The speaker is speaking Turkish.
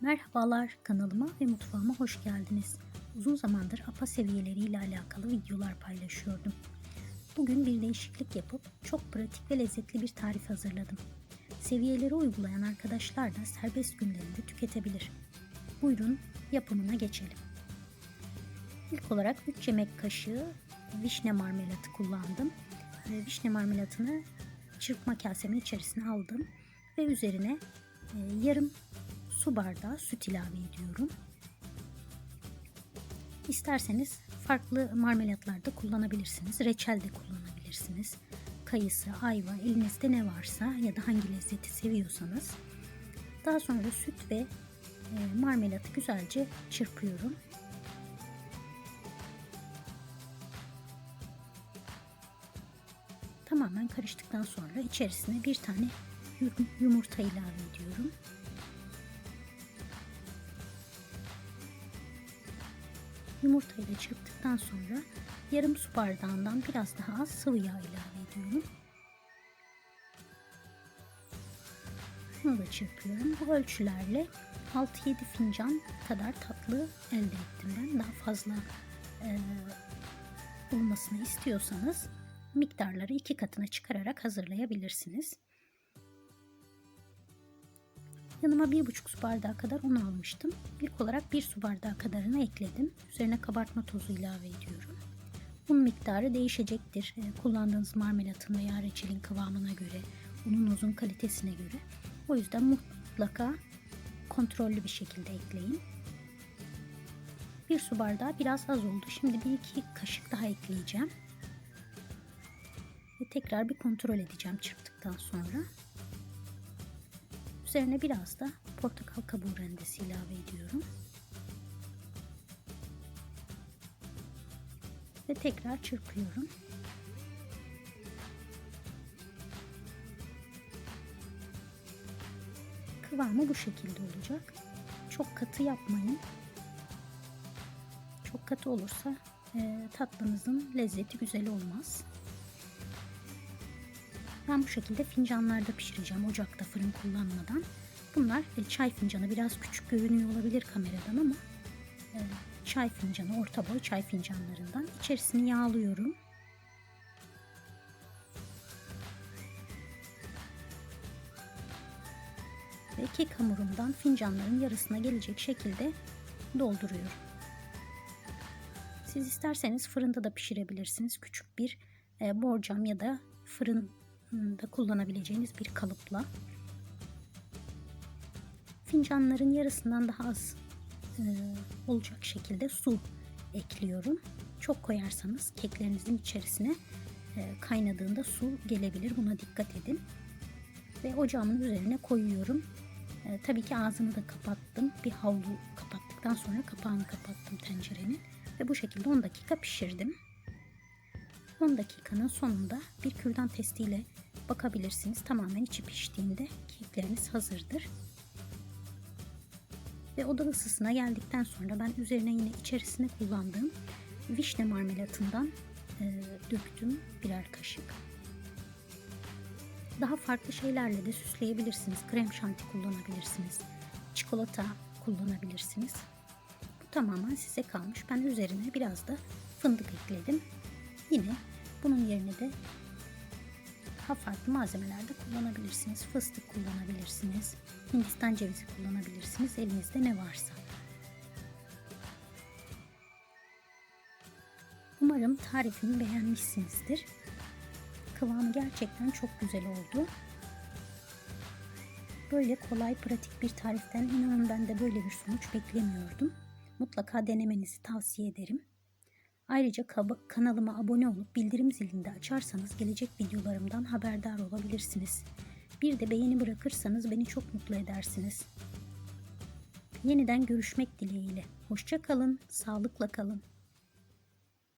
Merhabalar kanalıma ve mutfağıma hoş geldiniz. Uzun zamandır APA seviyeleriyle alakalı videolar paylaşıyordum. Bugün bir değişiklik yapıp çok pratik ve lezzetli bir tarif hazırladım. Seviyeleri uygulayan arkadaşlar da serbest günlerinde tüketebilir. Buyurun yapımına geçelim. İlk olarak 3 yemek kaşığı vişne marmelatı kullandım. Ve vişne marmelatını çırpma kasemin içerisine aldım ve üzerine e, yarım su bardağı süt ilave ediyorum. İsterseniz farklı marmelatlarda kullanabilirsiniz. Reçel de kullanabilirsiniz. Kayısı, ayva, elinizde ne varsa ya da hangi lezzeti seviyorsanız. Daha sonra süt ve e, marmelatı güzelce çırpıyorum. Tamamen karıştıktan sonra içerisine bir tane yumurta ilave ediyorum. Yumurtayı da çırptıktan sonra yarım su bardağından biraz daha az sıvı yağ ilave ediyorum. Bunu da çırpıyorum. Bu ölçülerle 6-7 fincan kadar tatlı elde ettim ben. Daha fazla e, olmasını istiyorsanız miktarları iki katına çıkararak hazırlayabilirsiniz. Yanıma bir buçuk su bardağı kadar un almıştım. İlk olarak bir su bardağı kadarını ekledim. Üzerine kabartma tozu ilave ediyorum. Un miktarı değişecektir. E, kullandığınız marmelatın veya reçelin kıvamına göre, ununuzun kalitesine göre. O yüzden mutlaka kontrollü bir şekilde ekleyin. Bir su bardağı biraz az oldu. Şimdi bir iki kaşık daha ekleyeceğim. Ve tekrar bir kontrol edeceğim çırptıktan sonra. Üzerine biraz da portakal kabuğu rendesi ilave ediyorum. Ve tekrar çırpıyorum. Kıvamı bu şekilde olacak. Çok katı yapmayın. Çok katı olursa e, tatlınızın lezzeti güzel olmaz. Ben bu şekilde fincanlarda pişireceğim ocakta fırın kullanmadan. Bunlar e, çay fincanı biraz küçük görünüyor olabilir kameradan ama e, çay fincanı orta boy çay fincanlarından içerisini yağlıyorum. Ve kek hamurumdan fincanların yarısına gelecek şekilde dolduruyorum. Siz isterseniz fırında da pişirebilirsiniz. Küçük bir e, borcam ya da fırın da kullanabileceğiniz bir kalıpla fincanların yarısından daha az e, olacak şekilde su ekliyorum. Çok koyarsanız keklerinizin içerisine e, kaynadığında su gelebilir. Buna dikkat edin. Ve ocağımın üzerine koyuyorum. E, tabii ki ağzını da kapattım. Bir havlu kapattıktan sonra kapağını kapattım tencerenin. Ve bu şekilde 10 dakika pişirdim. 10 dakikanın sonunda bir kürdan testiyle bakabilirsiniz. Tamamen içi piştiğinde kekleriniz hazırdır. Ve oda ısısına geldikten sonra ben üzerine yine içerisine kullandığım vişne marmelatından e, döktüm birer kaşık. Daha farklı şeylerle de süsleyebilirsiniz. Krem şanti kullanabilirsiniz. Çikolata kullanabilirsiniz. Bu tamamen size kalmış. Ben üzerine biraz da fındık ekledim. Yine bunun yerine de daha farklı malzemelerde kullanabilirsiniz. Fıstık kullanabilirsiniz. Hindistan cevizi kullanabilirsiniz. Elinizde ne varsa. Umarım tarifimi beğenmişsinizdir. Kıvamı gerçekten çok güzel oldu. Böyle kolay pratik bir tariften inanın ben de böyle bir sonuç beklemiyordum. Mutlaka denemenizi tavsiye ederim. Ayrıca kanalıma abone olup bildirim zilini de açarsanız gelecek videolarımdan haberdar olabilirsiniz. Bir de beğeni bırakırsanız beni çok mutlu edersiniz. Yeniden görüşmek dileğiyle. Hoşça kalın, sağlıkla kalın.